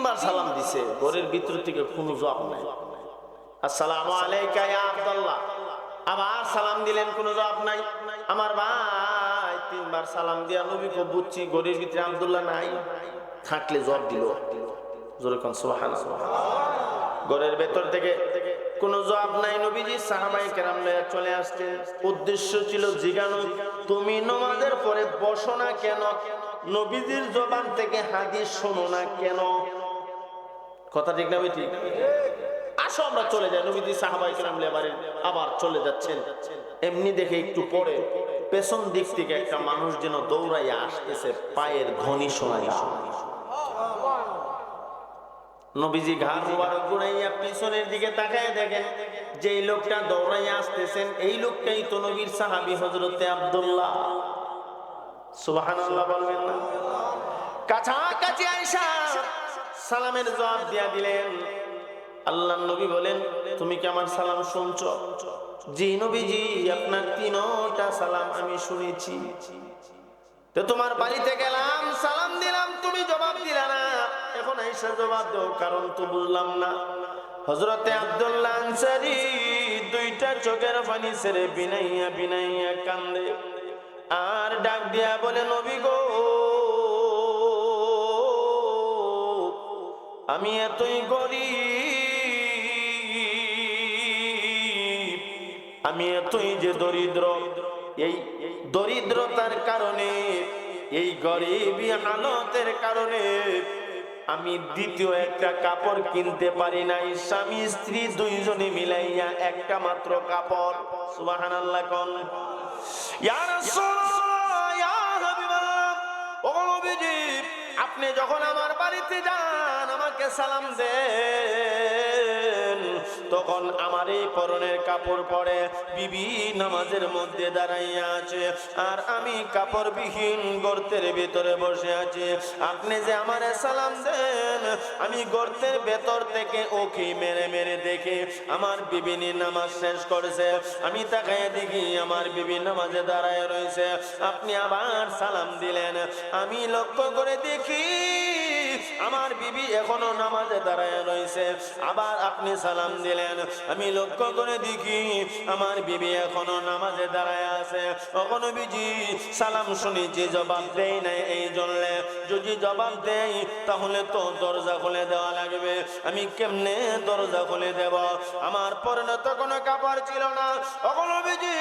তিনবার সালাম দিছে, ঘরের ভিতর থেকে কোনো জবাব নাই। আলাইকা ইয়া আব্দুল্লাহ। আবার সালাম দিলেন, কোনো জবাব নাই। আমার ভাই, তিনবার সালাম দিয়া নবীকে বুঝছি, ঘরের ভিতরে আব্দুল্লাহ নাই। থাকলে দিল। জোরে কোন ভেতর থেকে কোন নাই। নবীজি সাহাবাই কেরাম লয়া চলে আসছে। উদ্দেশ্য ছিল জিগানো, তুমি নমাজের পরে বসো না কেন? নবীজির জবান থেকে হাদিস শোনো না কেন? কথা ঠিক না ঠিক? আসো আমরা চলে যাই। নবীজি সাহাবাই লেবারে আবার চলে যাচ্ছেন। এমনি দেখে একটু পরে পেছন দিক থেকে একটা মানুষ যেন দৌড়াইয়া আসতেছে, পায়ের ধ্বনি শোনা নবীজি ঘাড় মুবারক ঘুরাইয়া পিছনের দিকে তাকায় দেখেন যে এই লোকটা দৌড়াইয়া আসতেছেন, এই লোকটাই তো নবীর সাহাবী হযরতে আব্দুল্লাহ। সুবহানাল্লাহ বলবেন না? কাছাকাছি আয়েশা সালামের জবাব দিয়া দিলেন। আল্লাহ নবী বলেন, তুমি কি আমার সালাম শুনছো? জি নবীজি, আপনার তিনটা সালাম আমি শুনেছি। তো তোমার বাড়িতে গেলাম, সালাম দিলাম, তুমি জবাব দিলা না। এখন আইসা জবাব দাও, কারণ তো বুঝলাম না। হজরতে আব্দুল্লাহ আনসারি দুইটা চোখের পানি ছেড়ে বিনাইয়া বিনাইয়া কান্দে। আর ডাক দিয়া বলে, নবী গো আমি এতই গরিব, আমি এতই যে দরিদ্র। এই দরিদ্রতার কারণে, এই গরিবী হালতের কারণে আমি দ্বিতীয় একটা কাপড় কিনতে পারি নাই। স্বামী, স্ত্রী দুইজনে মিলাইয়া একটা মাত্র কাপড়। সুবাহান আপনি যখন আমার বাড়িতে যান আমাকে সালাম দেন। তখন আমার এই পরনের কাপড় পরে বিবি নামাজের মধ্যে দাঁড়াইয়া আছে। আর আমি কাপড়বিহীন গর্তের ভিতরে বসে আছি। আপনি যে আমার সালাম দেন, আমি গর্তের ভেতর থেকে ওকে মেরে মেরে দেখে আমার বিবিনি নামাজ শেষ করেছে। আমি তাকায় দেখি আমার বিবি নামাজে দাঁড়ায় রয়েছে। আপনি আবার সালাম দিলেন। আমি লক্ষ্য করে দেখি আমার বিবি এখনও নামাজে দাঁড়ায় রয়েছে। আবার আপনি সালাম দিলেন। আমি লক্ষ্য করে দেখি আমার বিবি এখনও নামাজে দাঁড়ায় আছে। কখনো বিজি সালাম শুনেছি, জবাব দেই নাই এই জন্য। যদি জবাব দেই, তাহলে তো দরজা খুলে দেওয়া লাগবে। আমি কেমনে দরজা খুলে দেব? আমার পরিণত কোনো কাপড় ছিল না। কখনো বিজি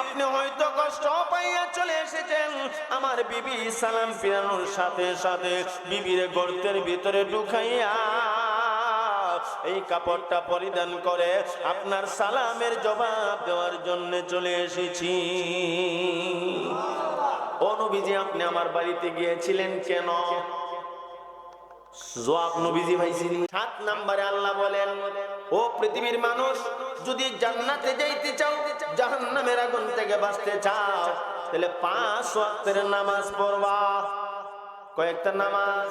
আপনি হয়তো কষ্ট পাইয়া চলে এসেছেন। আমার বিবি সালাম ফিরানোর সাথে সাথে বিবির গর্তের ভিতরে ঢুকাইয়া এই কাপড়টা পরিধান করে আপনার সালামের জবাব দেওয়ার জন্য চলে এসেছি। ও নবীজি, আপনি আমার বাড়িতে গিয়েছিলেন কেন? সাত আল্লাহ বলেন, ও পৃথিবীর মানুষ, যদি যাইতে চাও তাহলে পাঁচ নামাজ কয়েকটা নামাজ।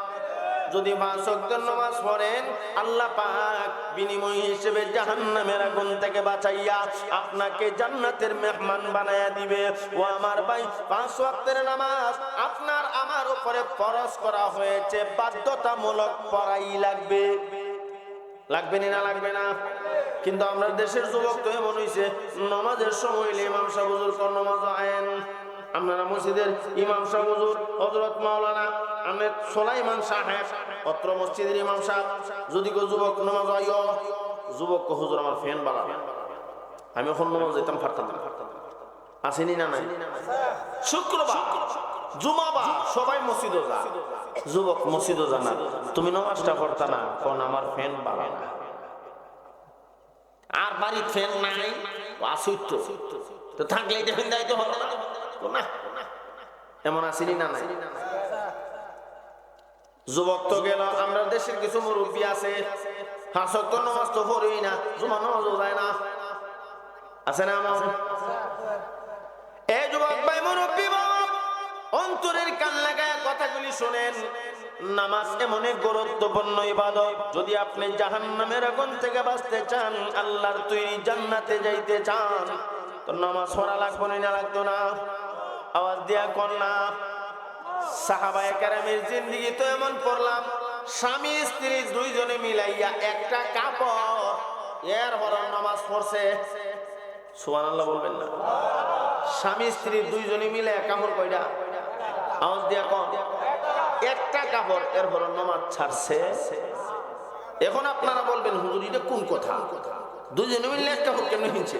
যদি নামাজ পড়েন, আল্লাহ পাক বিনিময় হিসেবে জাহান্নামের আগুন থেকে বাঁচাইয়া আপনাকে জান্নাতের মেহমান বানায়া দিবে। ও আমার ভাই, পাঁচ ওয়াক্তের নামাজ আপনার আমার উপরে ফরজ করা হয়েছে, বাধ্যতামূলক পড়াই লাগবে। লাগবে না লাগবে না? কিন্তু আমরা দেশের যুবক তো এমন হইছে, নামাজের সময় ইমাম সাহেব হুজুর নামাজ আয়েন। আপনারা মসজিদের ইমাম সাহেব হুজুর, হযরত মাওলানা আহমেদ সোলাইমান সাহেব, অত্র মসজিদের ইমাম সাহেব। যদি কেউ যুবক নামাজ আইও যুবক হুজুর আমার ফ্যান বালা। আমি এখন নামাজ যেতাম পারতাম না আসেনি না নাই? শুক্রবার জুমাবা সবাই মসজিদও যা। যুবক মসজিদও জানা তুমি নামাজটা পড়তা না কোন আমার ফ্যান বালা না। আর বাড়ির ফ্যান নাই আসুত তো থাকলে এটা ফ্যান দায়িত্ব হলো না। এমন না নাই? যুবক তো গেল, আমরা দেশের কিছু মুরব্বী আছে। হাসক তো নামাজ তো না জুমা নামাজও যায় না। আছে না আমার? যুবক ভাই, মুরব্বী বাবা অন্তরের কান লাগায় কথাগুলি শোনেন। নামাজ এমন গুরুত্বপূর্ণ ইবাদত। যদি আপনি জাহান্নামের আগুন থেকে বাঁচতে চান, আল্লাহর তৈরি জান্নাতে যাইতে চান, তো নামাজ পড়া লাগবে না লাগতো না। আওয়াজ দিয়া কন্যা, সাহাবায়ে কেরামের জিন্দিগি তো এমন পড়লাম স্বামী, স্ত্রী দুইজনে মিলাইয়া একটা কাপড়, এর হরণ নামাজ পড়ছে। বলবেন না। স্বামী দুইজনে দিয়া একটা এর ছাড়ছে। এখন আপনারা বলবেন, হুজুর, এটা কোন কথা? দুজনে মিলে এক কাপড় কেন হিনছে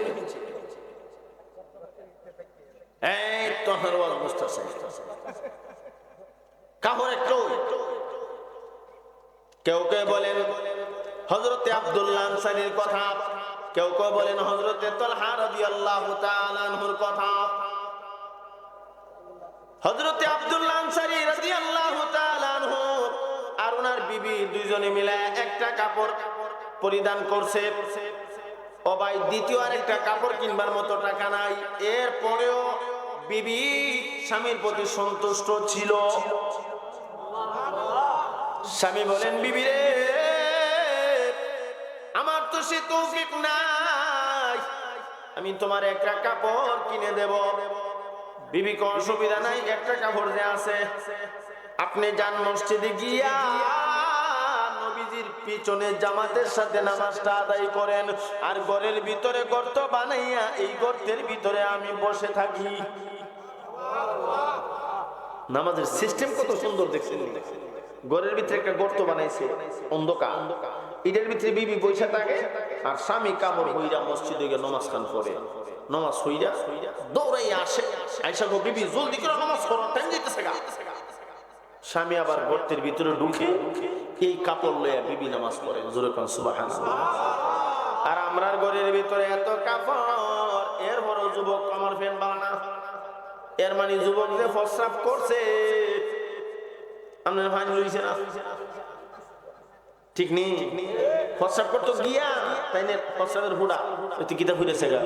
আর ওনার বিবি দুইজনে মিলে একটা কাপড় পরিধান করছে। ও ভাই, দ্বিতীয় আর একটা কাপড় কিনবার মতো টাকা নাই। এরপরেও বিবি স্বামীর প্রতি সন্তুষ্ট ছিল। স্বামী বলেন, বিবি রে, আমার তো সে তৌফিক নাই। আমি তোমার একটা কাপড় কিনে দেব। বিবি কোন অসুবিধা নাই, একটা কাপড় যে আছে। আপনি যান মসজিদে গিয়া নবীজির পিছনে জামাতের সাথে নামাজটা আদায় করেন। আর ঘরের ভিতরে গর্ত বানাইয়া এই গর্তের ভিতরে আমি বসে থাকি। নামাজের সিস্টেম কত সুন্দর দেখছেন ঘরের ভিতরে একটা গর্ত বানাইছে, অন্ধকার। এটার ভিতরে বিবি বৈশা থাকে, আর স্বামী কামড় হইরা মসজিদে গিয়ে নমাজ খান করে নমাজ হইরা দৌড়াই আসে। আইসা গো, বিবি, জলদি করে নমাজ করো টাইম দিতেছে গা। স্বামী আবার গর্তের ভিতরে ঢুকে এই কাপড় লইয়া বিবি নামাজ পড়ে। জোরে কোন আর আমরার ঘরের ভিতরে এত কাপড়। এর বড় যুবক আমার ফ্যান বানানা। এর মানে যুবক যে প্রস্রাব করছে, আপনার ফাইন লইছে না? ঠিক নেই? প্রস্রাব করতো গিয়া তাই না প্রস্রাবের হুড়া। তুই কিতা গা।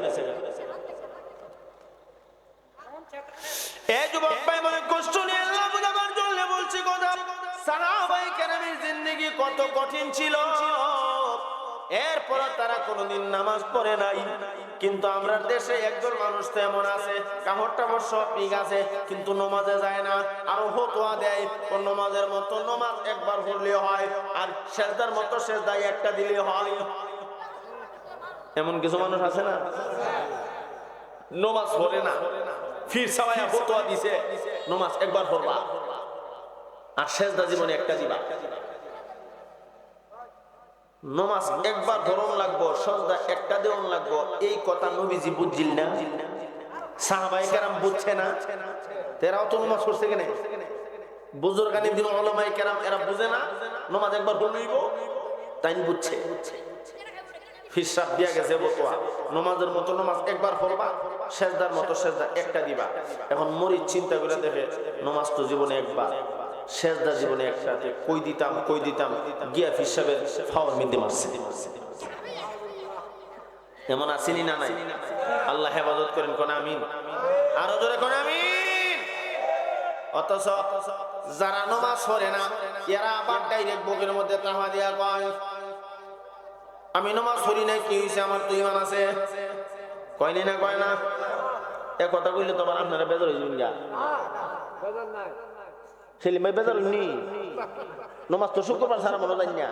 এই যুবক ভাই, মনে কষ্ট নিয়ে কেরামের জিন্দেগি কত কঠিন ছিল। এরপর তারা নামাজ পড়ে নাই। কিন্তু আমরা দেশে একজন মানুষ তো এমন আছে আছে, কিন্তু নমাজে যায় না। আরও ফতোয়া দেয় কোন নমাজের মতো নমাজ একবার পড়লে হয়, আর শেষদার মতো শেষদায় একটা দিলে হয়। এমন কিছু মানুষ আছে না? নমাজ পড়ে না। ফির সবাই ফতোয়া দিছে, নমাজ একবার পড়বা। আর শেষদা জীবনে একটা দিবা। নমাজ একবার ধরন লাগবো, সজদা একটা দেওয়ান লাগবো, এই কথা নবীজি বুঝছিল না। বুঝছে দিন না? একবার বুঝছে। নমাজের মতো নমাজ একবার পড়বা শেষদার মতো শেষদা একটা দিবা। এখন মরিচ চিন্তা করে দেখে নমাজ তো জীবনে একবার। শেষদা জীবনে একসাথে কই দিতাম কই দিতাম, গিয়া হিসাবের ফাওয়ার মিন্দে মারছে। এমন আসেনি না নাই? আল্লাহ হেফাজত করেন, কোন আমিন? আরও জোরে কোন আমিন? অথচ যারা নমাজ পড়ে না, এরা আবার ডাইরেক্ট বুকের মধ্যে তাহা দিয়া কয়, আমি নমাজ পড়ি নাই, কি হয়েছে আমার তো ইমান আছে। কয়নি না কয় না? এ কথা কইলে তো আবার আপনারা বেজার হয়ে যাবেন গা। সেলিম ভাই বেজার নি নমাজ তো শুক্রবার সারা মনে যাই না।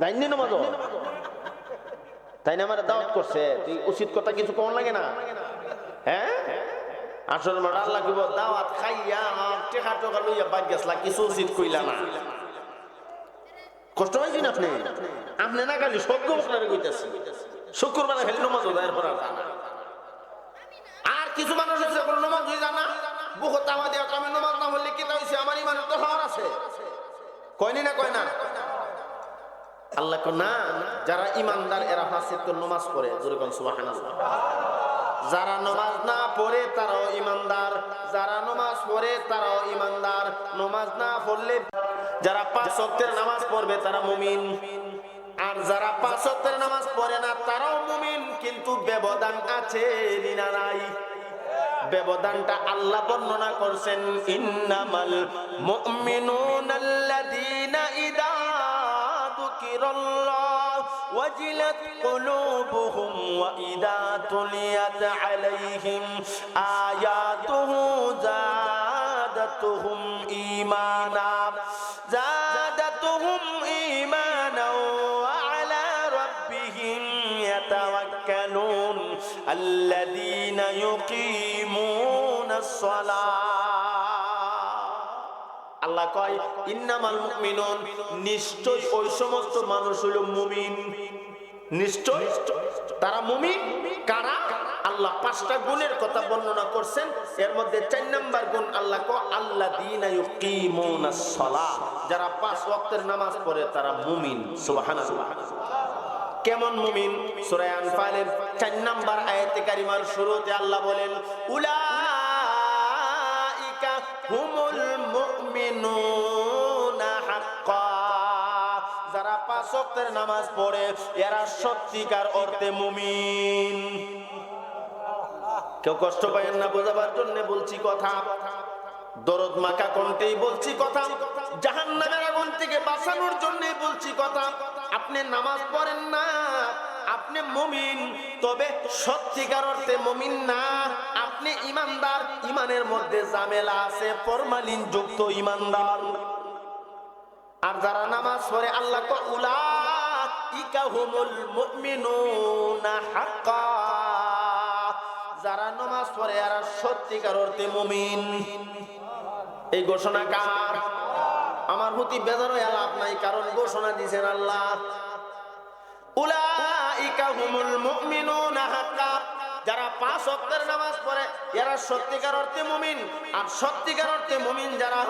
যাইনি নমাজ তাই না আমার দাওয়াত করছে? তুই উচিত কথা কিছু কম লাগে না? হ্যাঁ? আসল মার আল্লাহ দাওয়াত খাইয়া টেকা টোকা লইয়া বাদ গেছলা, কিছু উচিত কইলা না। কষ্ট হয়েছি না আপনি? আপনি না খালি সজ্ঞ বকলারে কইতেছি। শুক্রবার খালি নমাজ আর কিছু মানুষ আছে নমাজ হয়ে জানা বহু তামা দেওয়া আমি নমাজ না বললে কি হয়েছে আমার ইমানের তো হওয়ার আছে। কয়নি না কয় না? আল্লাহ না, যারা ইমানদার, এরা ফাঁসে তো নমাজ পড়ে। জোরে কোন, সুবহানাল্লাহ। যারা নমাজ না পড়ে, তারাও ইমানদার। যারা নমাজ পড়ে, তারাও ইমানদার। নমাজ না পড়লে যারা পাঁচ ওয়াক্তের নামাজ পড়বে, তারা মুমিন। আর যারা পাঁচ ওয়াক্তের নামাজ পড়ে না, তারাও মুমিন। কিন্তু ব্যবধান আছে না নাই। ব্যবধানটা আল্লাহ বর্ণনা করছেন ইন্নামাল মুমিনুনা আল্লাযীনা ইদা যুকিরাল্লাহ ওয়াজিলাত কুলুবুহুম ওয়া ইদা তুলিয়াত আলাইহিম আয়াতুহু জাদাতুহুম ঈমানা জাদাতুহুম ঈমানা ওয়া আলা রাব্বিহিম يتوكلون আল্লাযীনা ইউকিমুনাস সালাহ আল্লাহ কয়, ইন্নামাল মুমিনুন নিশ্চয় ওই সমস্ত মানুষ হলো মুমিন। নিশ্চয় তারা মুমিন। কারা? আল্লাহ পাঁচটা গুণের কথা বর্ণনা করছেন। এর মধ্যে চার নাম্বার গুণ আল্লাহ কো আল্লাহ দিন যারা পাঁচ ওয়াক্তের নামাজ পড়ে তারা মুমিন। সুবহানাল্লাহ। কেমন মুমিন? সূরা আনফালের চার নাম্বার আয়াতে কারিমার শুরুতে আল্লাহ বলেন, উলাইকা হুমুল মুমিনুনা হাক্কা। যারা পাঁচ ওয়াক্তের নামাজ পড়ে, এরা সত্যিকার অর্থে মুমিন। কেউ কষ্ট পায় না, বোঝাবার জন্য বলছি কথা। দরদ মাকা কণ্ঠেই বলছি কথা। জাহান নামের আগুন থেকে বাঁচানোর জন্য বলছি কথা। আপনি নামাজ পড়েন না, আপনি মমিন। তবে সত্যিকার অর্থে মমিন না। আপনি ইমানদার, ইমানের মধ্যে জামেলা আছে ফরমালিন যুক্ত ইমানদার। আর যারা নামাজ পড়ে, আল্লাহ কো উলা ইকা হুমুল মুমিনুনা হাক্কা। যারা নামাজ পড়ে, এরা সত্যিকার অর্থে মুমিন। এই ঘোষণা কার? আমার প্রতি বেজার হয়ে লাভ নাই, কারণ ঘোষণা দিয়েছেন আল্লাহ। আর সত্যিকার মুমিন যারা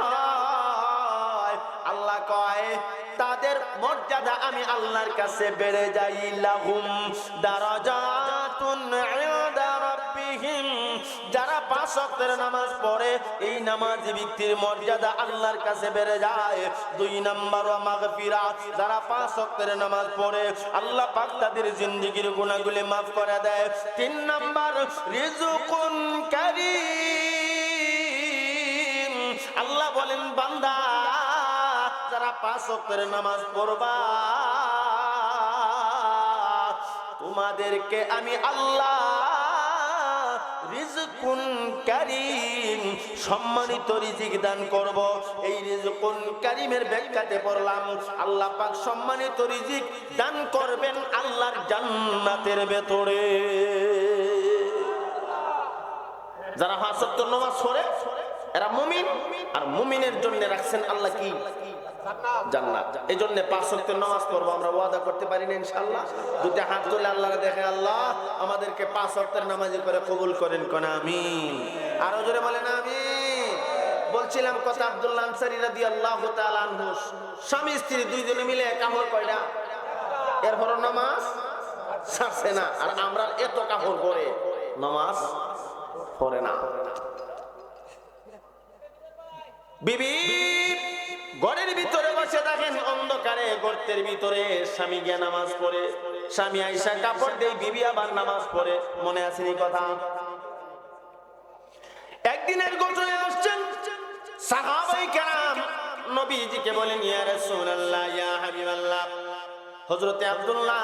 আল্লাহ কয়, তাদের মর্যাদা আমি আল্লাহর কাছে বেড়ে যাই লাহুম। দারাজাতুন ইনদা পাঁচ ওয়াক্তের নামাজ পড়ে, এই নামাজি ব্যক্তির মর্যাদা আল্লাহর কাছে বেড়ে যায়। দুই নাম্বার মাগফিরা যারা পাঁচ ওয়াক্তের নামাজ পড়ে, আল্লাহ পাক তাদের জিন্দেগীর গুনাহগুলি maaf করে দেয়। তিন নাম্বার রিজুকুন কারীম। আল্লাহ বলেন, বান্দা, যারা পাঁচ ওয়াক্তের নামাজ পড়বা, তোমাদেরকে আমি আল্লাহ রিজকুন কারীম, সম্মানিত রিজিক দান করব। এই রিজকুন কারীমের ব্যাখ্যাতে পড়লাম, আল্লাহ পাক সম্মানিত রিজিক দান করবেন আল্লাহর জান্নাতের ভেতরে। যারা হাসত্তর নামাজ পড়ে, এরা মুমিন, আর মুমিনের জন্য রাখছেন আল্লাহ কি? জান্নাত। এই জন্য পাঁচ নামাজ পড়ব, আমরা ওয়াদা করতে পারি না, ইনশাআল্লাহ। দুটা হাত তুলে আল্লাহরে দেখে, আল্লাহ, আমাদেরকে পাঁচ ওয়াক্তের নামাজে করে কবুল করেন, কোন আমিন। আরও জোরে বলেন, আমিন। বলছিলাম কথা স্বামী, স্ত্রী দুইজনে মিলে কামড় কয়টা? এরপর নামাজ ছাড়ছে না। আর আমরা এত কাপড় পরে নামাজ পড়ে না। বিবি! ঘরের ভিতরে বসে দেখেন অন্ধকারে গর্তের ভিতরে স্বামী গিয়ে নামাজ পড়ে। স্বামী আইসা কাপড় দেই বিবি আবার নামাজ পড়ে। মনে আসেনি কথা? একদিনের ঘটনা আসছেন সাহাবাই কেরাম। নবীজিকে বলেন, ইয়া রাসূলুল্লাহ, ইয়া হাবিবাল্লাহ, হযরতে আব্দুল্লাহ,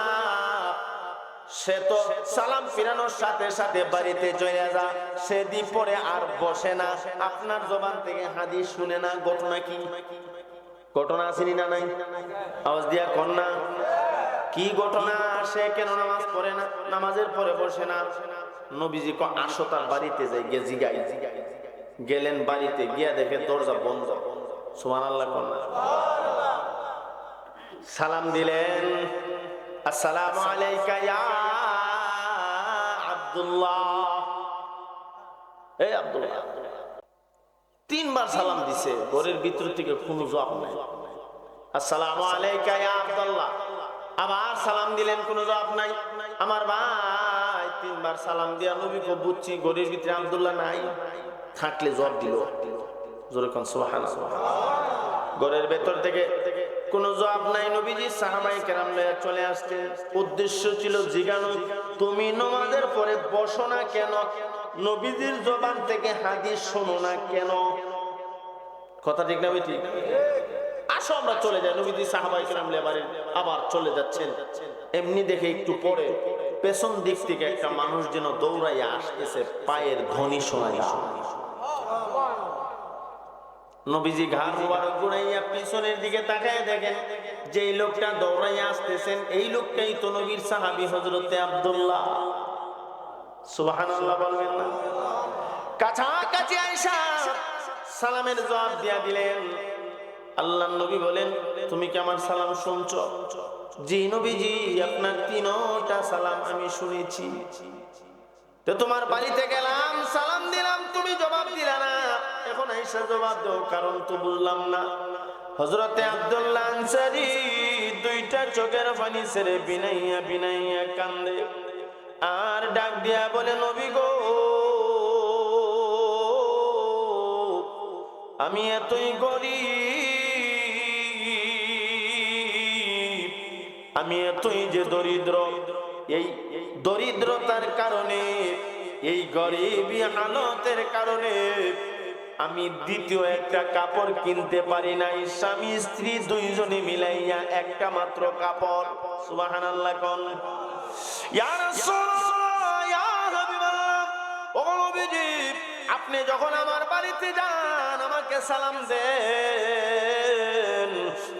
সে তো সালাম ফিরানোর সাথে সাথে বাড়িতে চলে যা। সে দ্বীপ পরে আর বসে না। আপনার জবান থেকে হাদিস শুনে না, ঘটনা কি? ঘটনা আসেনি না নাই? আওয়াজ দিয়া কন্যা কি ঘটনা সে কেন নামাজ পড়ে না? নামাজের পরে বসে না। নবীজি ক আসো তার বাড়িতে যাই গে জিগাই। গেলেন বাড়িতে, গিয়া দেখে দরজা বন্ধ। সুমান আল্লাহ কন্যা সালাম দিলেন। আসসালামু আলাইকা ইয়া আব্দুল্লাহ। এই আব্দুল্লাহ। তিনবার সালাম দিছে, ঘরের ভিতর থেকে কোনো জবাব নাই। আসসালামু আলাইকা আব্দুল্লাহ। আবার সালাম দিলেন, কোনো জবাব নাই। আমার ভাই, তিনবার সালাম দিয়া নবীকে বুঝছি, ঘরের ভিতরে আব্দুল্লাহ নাই। থাকলে জবাব দিল। জোরে কোন সুবহানাল্লাহ। ঘরের ভেতর থেকে কোন জবাব নাই। নবীজি সাহাবাই কেরাম লইয়া চলে আসতে উদ্দেশ্য ছিল জিগানো। তুমি নমাজের পরে বসো না কেন? নবীজির জবান থেকে হাদিস শোনো না কেন? কথা ঠিক না ঠিক আসো, আমরা চলে যাই। নবীজি সাহাবাই কেরাম লেবারে আবার চলে যাচ্ছেন। এমনি দেখে একটু পরে পেছন দিক থেকে একটা মানুষ যেন দৌড়াইয়া আসতেছে, পায়ের ধ্বনি শোনাই নবীজি ঘাড় মুবারক পিছনের দিকে তাকায় দেখেন যে লোকটা দৌড়াইয়া আসতেছেন, এই লোকটাই তো নবীর সাহাবী হজরতে আব্দুল্লাহ। সুবহানাল্লাহ বলবেন না। কাছাকাছি আয়েশা সালামের জবাব দিয়া দিলেন। আল্লাহ নবী বলেন, তুমি কি আমার সালাম শুনছো? জি নবীজি, আপনার তিনটা সালাম আমি শুনেছি। তো তোমার বাড়িতে গেলাম, সালাম দিলাম, তুমি জবাব দিলা না। এখন আইসা জবাব দাও, কারণ তো বুঝলাম না। হজরতে আব্দুল্লাহ আনসারি দুইটা চোখের পানি ছেড়ে বিনাইয়া বিনাইয়া কান্দে। আর ডাক দিয়া বলে, নবী গো, আমি এতই গরিব, আমি এতই যে দরিদ্র, এই দরিদ্রতার কারণে, এই গরিবী হালতের কারণে আমি দ্বিতীয় একটা কাপড় কিনতে পারি নাই। স্বামী স্ত্রী দুইজনে মিলাইয়া একটা মাত্র কাপড়। সুবহানাল্লাহ কোন। আপনি যখন আমার বাড়িতে যান আমাকে সালাম দেন।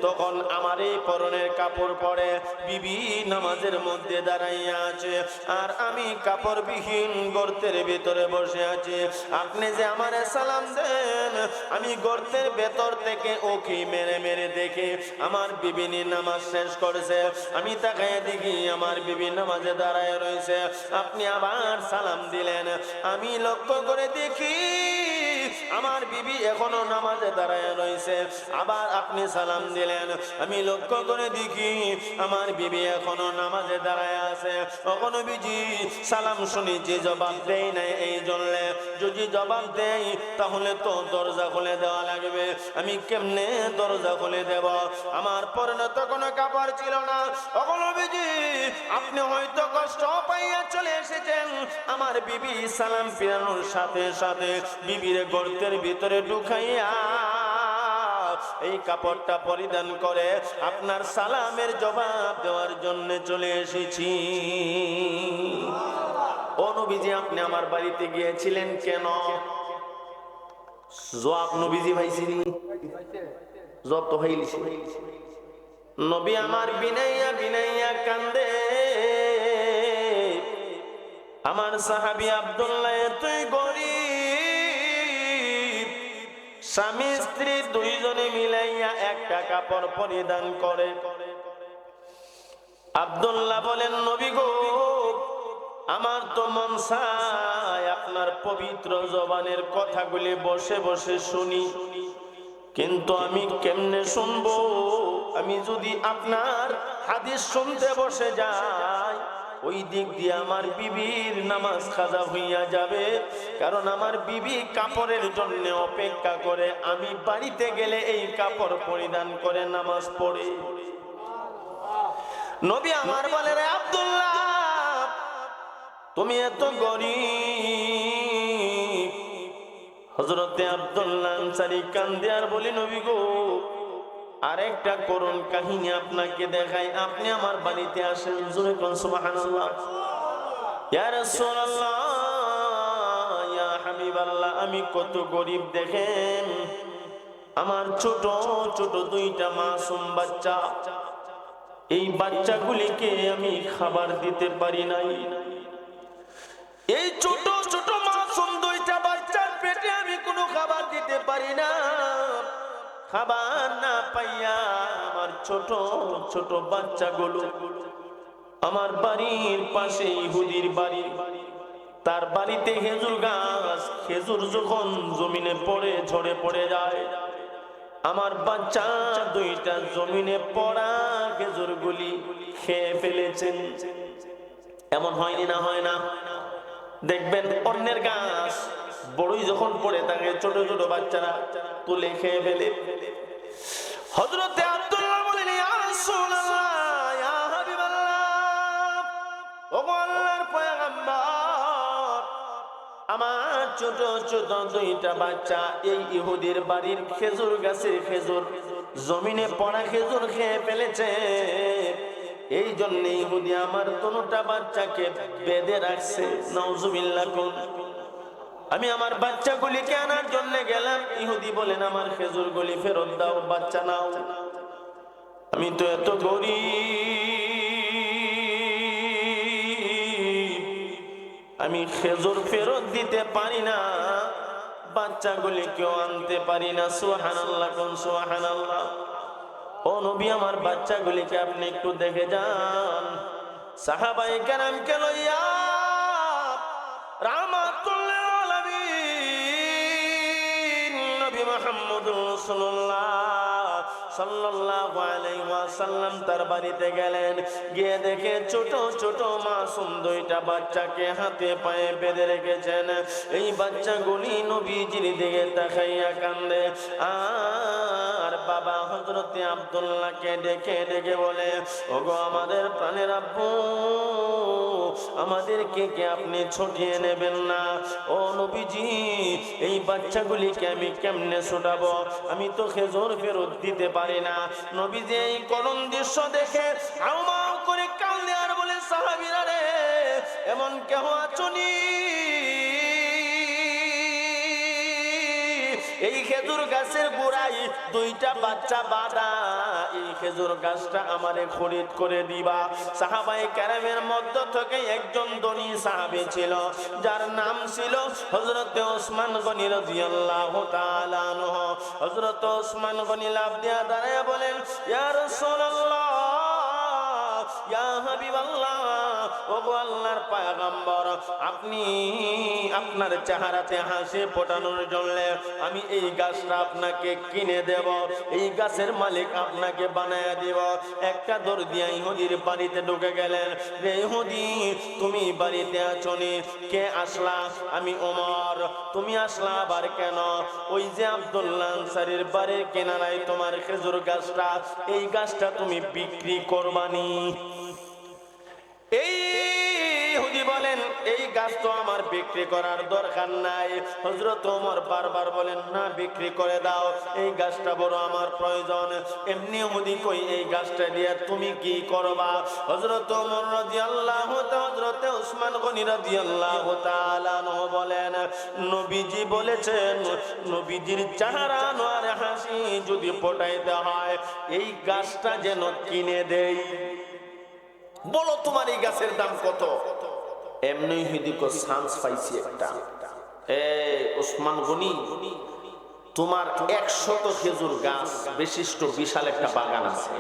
তখন আমার এই পরনের কাপড় পরে বিবি নামাজের মধ্যে দাঁড়াইয়া আছে। আর আমি কাপড় বিহীন গর্তের ভিতরে বসে আছি। আপনি যে আমার সালাম দেন, আমি গর্তের ভেতর থেকে ওকে মেরে মেরে দেখে আমার বিবিনী নামাজ শেষ করেছে। আমি তাকে দেখি আমার বিবি নামাজে দাঁড়ায় রয়েছে। আপনি আবার সালাম দিলেন। আমি লক্ষ্য করে দেখি আমার বিবি এখনও নামাজে দাঁড়ায় রয়েছে। আবার আপনি সালাম দিলেন। আমি লক্ষ্য করে দেখি আমার বিবি এখনও নামাজে দাঁড়ায় আছে। কখনো বিজি সালাম শুনেছি জবাব দেয় নাই এই জন্য। যদি জবাব দেই তাহলে তো দরজা খুলে দেওয়া লাগবে। আমি কেমনে দরজা খুলে দেব? আমার পরিণত কোনো কাপড় ছিল না। কখনো বিজি আপনি হয়তো কষ্ট পাইয়া চলে এসেছেন। আমার বিবি সালাম ফিরানোর সাথে সাথে বিবির গর্তের ভিতরে ঢুকাইয়া এই কাপড়টা পরিধান করে আপনার সালামের জবাব দেওয়ার জন্য চলে এসেছি। ও নবীজি, আপনি আমার বাড়িতে গিয়েছিলেন কেন? জবাব নবীজি ভাইছিনি জব তো হইলিছি নবী আমার বিনাইয়া বিনাইয়া কান্দে। আমার সাহাবি আব্দুল্লাহ, তুই গরিব। স্বামী, স্ত্রী দুইজনে মিলাইয়া একটা কাপড় পরিধান করে। আব্দুল্লাহ বলেন, নবী গো, আমার তো মন চায় আপনার পবিত্র জবানের কথাগুলি বসে বসে শুনি। কিন্তু আমি কেমনে শুনব? আমি যদি আপনার হাদিস শুনতে বসে যাই ওই দিক দিয়ে আমার বিবির নামাজ খাজা হইয়া যাবে। কারণ আমার বিবি কাপড়ের জন্য অপেক্ষা করে। আমি বাড়িতে গেলে এই কাপড় পরিধান করে নামাজ পড়ে। নবী আমার বলে, রে আব্দুল্লাহ, তুমি এত গরিব। হজরতে আব্দুল্লাহ আনসারি কান্দে আর বলি, নবী গো আরেকটা করুন কাহিনী আপনাকে দেখাই। আপনি আমার বাড়িতে আসেন, জোরে কোন আমি কত গরিব, দেখেন। আমার ছোট ছোট দুইটা মাসুম বাচ্চা। এই বাচ্চাগুলিকে আমি খাবার দিতে পারি নাই। এই ছোট ছোট মাসুম দুইটা বাচ্চার পেটে আমি কোনো খাবার দিতে পারি না খাবার না পাইয়া আমার ছোট ছোট বাচ্চা বাচ্চাগুলো আমার বাড়ির পাশে ইহুদির বাড়ি। তার বাড়িতে খেজুর গাছ, খেজুর যখন জমিনে পড়ে, ঝরে পড়ে যায়। আমার বাচ্চা দুইটা জমিনে পড়া খেজুর গুলি খেয়ে ফেলেছেন। এমন হয়নি না, হয় না। দেখবেন অন্যের গাছ বড়ই যখন পড়ে তাকে ছোট ছোট বাচ্চারা তুলে খেয়ে ফেলে। হজরতে আব্দুল্লাহ বলেন আমার ছোট ছোট দুইটা বাচ্চা এই ইহুদির বাড়ির খেজুর গাছের খেজুর, জমিনে পড়া খেজুর খেয়ে ফেলেছে। এই জন্য ইহুদি আমার দুটা বাচ্চাকে বেঁধে রাখছে। নওজুবিল্লাহ কোন আমি আমার বাচ্চাগুলিকে আনার জন্য গেলাম। ইহুদি বলেন, আমার খেজুরগুলি ফেরত দাও, বাচ্চা নাও। আমি তো এত গরিব, আমি খেজুর ফেরত দিতে পারি না বাচ্চাগুলি কেউ আনতে পারি না। সোহান আল্লাহ কোন সোহান আল্লাহ ও নবী, আমার বাচ্চাগুলিকে আপনি একটু দেখে যান। সাহাবাই কেরামকে লইয়া সাল্লাল্লাহু আলাইহি ওয়াসাল্লাম তার বাড়িতে গেলেন। গিয়ে দেখে ছোট ছোট মাসুম দুইটা বাচ্চাকে হাতে পায়ে বেঁধে রেখেছেন। এই বাচ্চাগুলি নবীজির দিকে তাকাইয়া কান্দে। আর বাবা হযরতে আব্দুল্লাহকে ডেকে ডেকে বলে, ওগো আমাদের প্রাণের আব্বু, আমাদেরকে কে আপনি ছটিয়ে নেবেন না? ও নবীজি, এই বাচ্চাগুলিকে আমি কেমনে ছোটাবো? আমি তো খেজুর ফেরত দিতে পারি না। নবীজি এই করুণ দৃশ্য দেখে আউমাউ করে কান্দে আর বলে, সাহাবিরা রে, এমন কেহ আচনি এই খেজুর গাছের গোড়াই দুইটা বাচ্চা বাঁধা এই খেজুর গাছটা আমারে খরিদ করে দিবা। সাহাবাই ক্যারামের মধ্য থেকে একজন ধনী সাহাবি ছিল, যার নাম ছিল হজরত ওসমান গনি রাদিয়াল্লাহু তাআলা হজরত ওসমান গনি লাভ দিয়া দাঁড়ায় বলেন, ইয়া রাসূলুল্লাহ, ইয়া হাবিবাল্লাহ আল্লাহর আপনি আপনার চেহারাতে হাসি ফোটানোর জন্য আমি এই গাছটা আপনাকে কিনে দেব, এই গাছের মালিক আপনাকে বানায় দিব। একটা দর দিয়া ইহুদির বাড়িতে ঢুকে গেলেন। রে ইহুদি, তুমি বাড়িতে আছনি? কে আসলা? আমি ওমর। তুমি আসলা আবার কেন? ওই যে আব্দুল্লাহ আনসারির বাড়ির কেনারায় তোমার খেজুর গাছটা, এই গাছটা তুমি বিক্রি করবানি। এই ইহুদি বলেন, এই গাছ তো আমার বিক্রি করার দরকার নাই। হজরত ওমর বারবার বলেন, না, বিক্রি করে দাও, এই গাছটা বড় আমার প্রয়োজন। এমনি ইহুদি কই, এই গাছটা দিয়ে তুমি কি করবা? হজরত ওমর রাদিয়াল্লাহু তাআলা হজরত উসমান গনি তাআলা আনহু বলেন, নবীজি বলেছেন, নবীজির চেহারা নোয়ার হাসি যদি ফোটাইতে হয়, এই গাছটা যেন কিনে দেই। বলো তোমার এই গাছের দাম কত? এমনি হিদিক চান্স পাইছি একটা। এ, ওসমান গনি, তোমার একশত খেজুর গাছ, বিশিষ্ট বিশাল একটা বাগান আছে।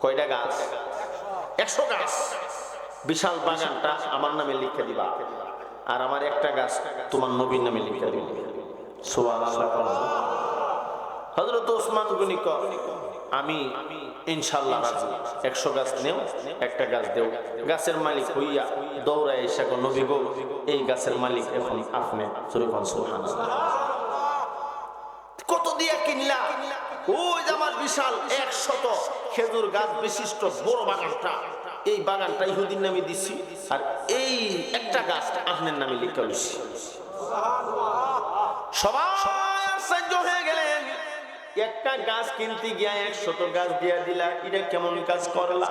কয়টা গাছ? একশো গাছ। বিশাল বাগানটা আমার নামে লিখে দিবা। আর আমার একটা গাছ তোমার নবীর নামে লিখে দিবে। হজরত ওসমান গনি ক আমি ইনশাল্লাহ রাজি। একশো গাছ নেও, একটা গাছ দেও। গাছের মালিক হইয়া দৌড়ায় এসে নবী গো, এই গাছের মালিক এখন আপনি? সুরেখন সুহান কত দিয়া কিনলা? ওই আমার বিশাল একশত খেজুর গাছ বিশিষ্ট বড় বাগানটা। এই বাগানটা ইহুদিন নামে দিছি, আর এই একটা গাছ আপনার নামে লিখে গেলেন একটা গাছ কিনতে গিয়া একশত গাছ দিয়া দিলা, এটা কেমন কাজ করলা?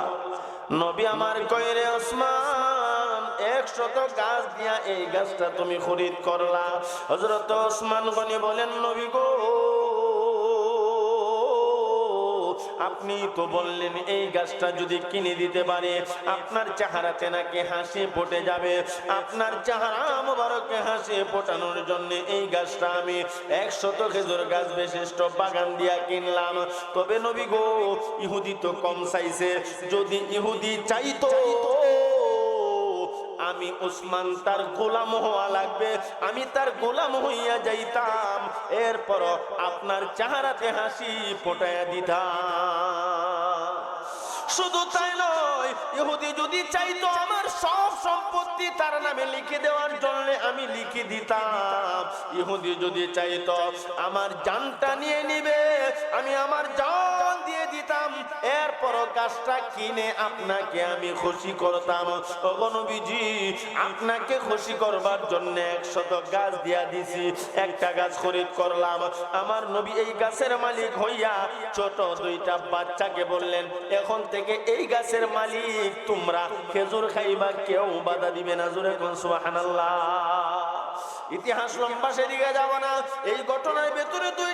নবী আমার কয়রে ওসমান, একশত গাছ দিয়া এই গাছটা তুমি খরিদ করলা। হজরত ওসমান গনি বলেন, নবী গো আপনি তো বললেন এই গাছটা যদি কিনে দিতে পারে, আপনার চেহারাতে নাকি হাসি ফুটে যাবে। আপনার চেহারা মোবারকে হাসি ফোটানোর জন্য এই গাছটা আমি একশত খেজুর গাছ বিশিষ্ট বাগান দিয়া কিনলাম। তবে নবী গো, ইহুদি তো কম চাইছে যদি ইহুদি চাইতো আমি ওসমান তার গোলাম হওয়া লাগবে, আমি তার গোলাম হইয়া যাইতাম। এরপর আপনার চেহারাতে হাসি ফোটাইয়া দিতাম। শুধু তাই নয়, ইহুদি যদি চাইতো আমার সব সম্পত্তি তার নামে লিখে দেওয়ার জন্য আমি লিখে দিতাম। ইহুদি যদি চাইতো আমার জানটা নিয়ে নিবে, আমি আমার জান এরপরও গাছটা কিনে আপনাকে আমি খুশি করতাম। নবীজি, আপনাকে খুশি করবার জন্য একশত গাছ দিয়া দিছি, একটা গাছ খরিদ করলাম। আমার নবী এই গাছের মালিক হইয়া ছোট দুইটা বাচ্চাকে বললেন, এখন থেকে এই গাছের মালিক তোমরা খেজুর খাইবা, কেউ বাধা দিবে না। জোরে কোন সুবহানাল্লাহ। ইতিহাস লম্বা, সেদিকে যাব না। এই ঘটনার ভেতরে নাম্বার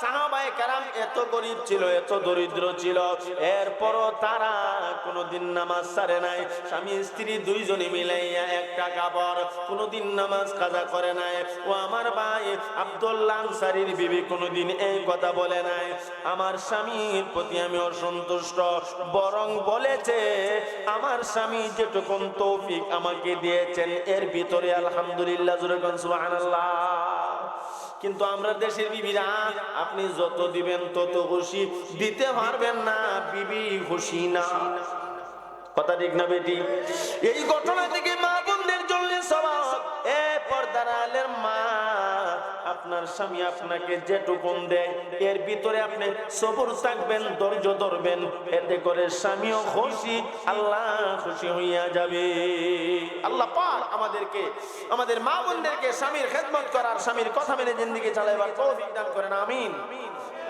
সাহাবায়ে কেরাম এত গরিব ছিল, এত দরিদ্র ছিল। এরপরও তারা কোনোদিন নামাজ ছাড়ে নাই। স্বামী, স্ত্রী দুইজনে মিলাইয়া একটা কাপড় কোনোদিন নামাজ কাজা করে নাই। ও আমার ভাই আব্দুল্লাহ আনসারির বিবি কোনোদিন এই কথা বলে নাই। আমার স্বামীর প্রতি আমি অসন্তুষ্ট। বরং বলেছে, আমার স্বামী যেটুকুন তৌফিক আমাকে দিয়েছেন, এর ভিতরে আলহামদুলিল্লাহ জুড়ে সুবহানাল্লাহ। কিন্তু আমরা দেশের বিবিরা, আপনি যত দিবেন তত খুশি। দিতে পারবেন না, বিবি খুশি না। কথা ঠিক না বেটি? এই ঘটনা থেকে আপনার স্বামী আপনাকে যেটুকুন দেয়, এর ভিতরে আপনি সবর থাকবেন, ধৈর্য ধরবেন, এতে করে স্বামীও খুশি, আল্লাহ খুশি হইয়া যাবে। আল্লাহ পাক আমাদেরকে, আমাদের মা বোনদেরকে স্বামীর খেদমত করার, স্বামীর কথা মেনে জিন্দিগি চালাইবার তৌফিক দান করেন, আমিন।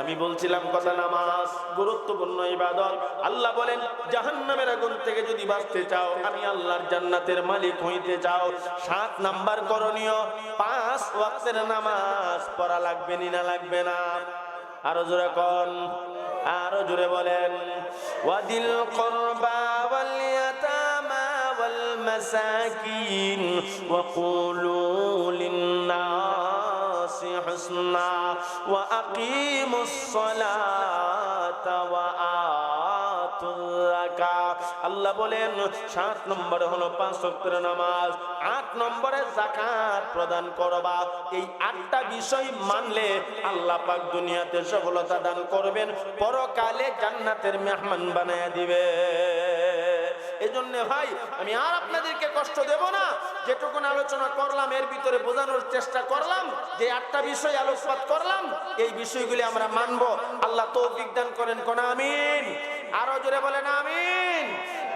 আমি বলছিলাম কথা নামাজ, গুরুত্বপূর্ণ ইবাদত। আল্লাহ বলেন, জাহান্নামের আগুন থেকে যদি বাঁচতে চাও, আমি আল্লাহর জান্নাতের মালিক হইতে চাও। সাত নাম্বার করণীয়, পাঁচ ওয়াক্তের নামাজ পড়া লাগবে নি না লাগবে না? আরও জোরে কন, আরও জোরে বলেন। ওয়াদিল কুরবা ওয়াল ইয়াতামা ওয়াল মাসাকিন ওয়াকুলু লিন-নাস হুসনা। وأقيموا الصلاة وآتوا الزكاة আল্লাহ বলেন সাত নম্বরে হলো পাঁচ ওয়াক্তের নামাজ আট নম্বরে জাকাত প্রদান করবা এই আটটা বিষয় মানলে আল্লাহ পাক দুনিয়াতে সফলতা দান করবেন পরকালে জান্নাতের মেহমান বানায় দিবে এই জন্য ভাই আমি আর আপনাদেরকে কষ্ট দেব না যেটুকুন আলোচনা করলাম, এর ভিতরে বোঝানোর চেষ্টা করলাম, যে আটটা বিষয় আলোকপাত করলাম, এই বিষয়গুলি আমরা মানব। আল্লাহ তো দান করেন, কোন আমিন? আরও জোরে বলেন, আমিন।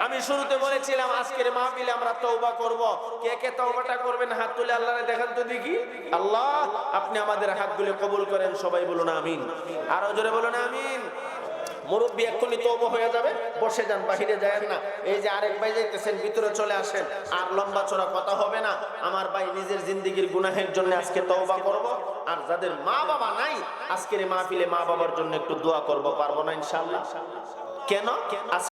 আমি শুরুতে বলেছিলাম, আজকের মাহফিলে আমরা তৌবা করব। কে কে তওবাটা করবেন? হাত তুলে আল্লাহরে দেখান তো দেখি। আল্লাহ, আপনি আমাদের হাতগুলো কবুল করেন, সবাই বলুন আমিন। আরও জোরে বলুন, আমিন। মুরব্বী এক্ষুনি তৌব হয়ে যাবে। বসে যান, বাহিরে যায় না। এই যে আরেক ভাই যাইতেছেন, ভিতরে চলে আসেন। আর লম্বা চড়া কথা হবে না। আমার ভাই নিজের জিন্দিগির গুনাহের জন্য আজকে তওবা করব। আর যাদের মা বাবা নাই, আজকের এই মাহফিলে মা বাবার জন্য একটু দোয়া করব, পারব না ইনশাআল্লাহ। কেন?